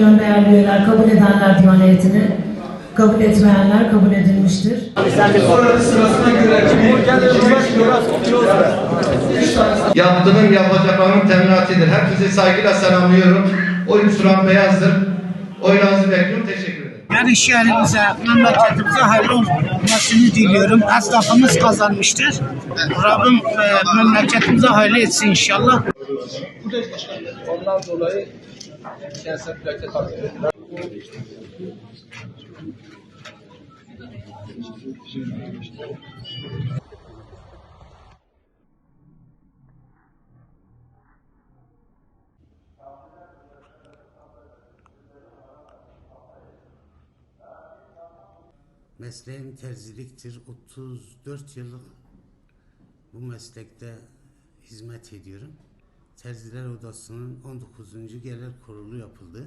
milyon değerli üyeler kabul edenler Divan heyetini, kabul etmeyenler kabul edilmiştir. Sonra sırasına göre Yaptığım yapacaklarının teminatıdır. Hepinizi saygıyla selamlıyorum. Oyum Suran Beyaz'dır. Oylarınızı bekliyorum. Teşekkür ederim. Yani şehrimize, memleketimize hayırlı olmasını diliyorum. Esnafımız kazanmıştır. Rabbim e, memleketimize hayırlı etsin inşallah. ondan dolayı kendisine plaket takıyor. Mesleğim terziliktir. 34 yıllık bu meslekte hizmet ediyorum. Terziler Odası'nın 19. Genel Kurulu yapıldı.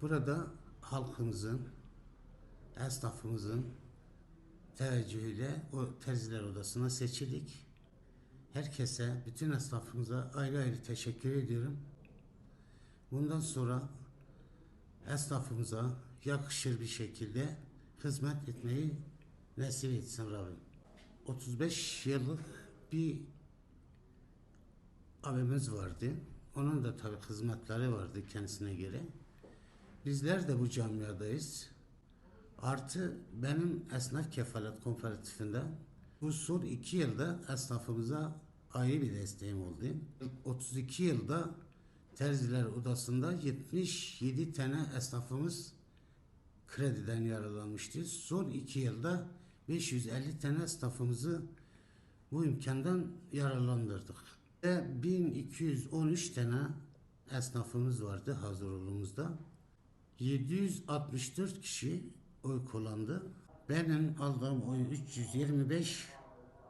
Burada halkımızın, esnafımızın teveccühüyle o Terziler Odası'na seçildik. Herkese, bütün esnafımıza ayrı ayrı teşekkür ediyorum. Bundan sonra esnafımıza yakışır bir şekilde hizmet etmeyi nasip etsin Rabbim. 35 yıllık bir abimiz vardı. Onun da tabii hizmetleri vardı kendisine göre. Bizler de bu camiadayız. Artı benim esnaf kefalet kooperatifinde bu son iki yılda esnafımıza ayrı bir desteğim oldu. 32 yılda Terziler Odası'nda 77 tane esnafımız krediden yararlanmıştı. Son iki yılda 550 tane esnafımızı bu imkandan yararlandırdık. Ve 1213 tane esnafımız vardı hazırlığımızda. 764 kişi oy kullandı. Benim aldığım oy 325,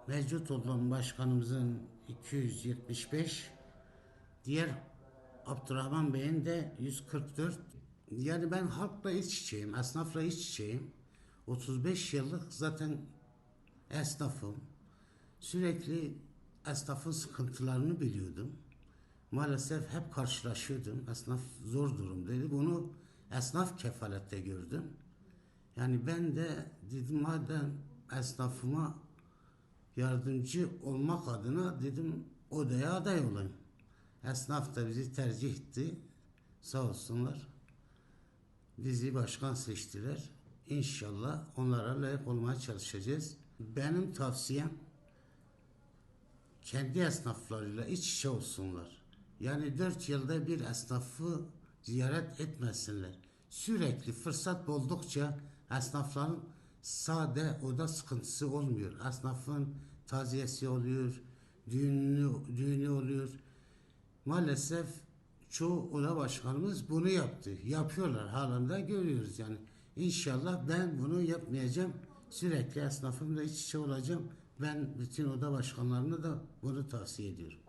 mevcut olan başkanımızın 275, diğer Abdurrahman Bey'in de 144. Yani ben halkla iç içeyim, esnafla iç içeyim. 35 yıllık zaten esnafım. Sürekli esnafın sıkıntılarını biliyordum. Maalesef hep karşılaşıyordum. Esnaf zor durumdaydı. Bunu esnaf kefalette gördüm. Yani ben de dedim madem esnafıma yardımcı olmak adına dedim odaya aday olayım. Esnaf da bizi tercih etti. Sağ olsunlar. Bizi başkan seçtiler. İnşallah onlara layık olmaya çalışacağız. Benim tavsiyem kendi esnaflarıyla iç içe olsunlar. Yani dört yılda bir esnafı ziyaret etmesinler. Sürekli fırsat buldukça esnafların sade oda sıkıntısı olmuyor. Esnafın taziyesi oluyor, düğünü, düğünü oluyor. Maalesef çoğu oda başkanımız bunu yaptı. Yapıyorlar halen de görüyoruz yani. İnşallah ben bunu yapmayacağım. Sürekli esnafımla iç içe olacağım. Ben bütün oda başkanlarına da bunu tavsiye ediyorum.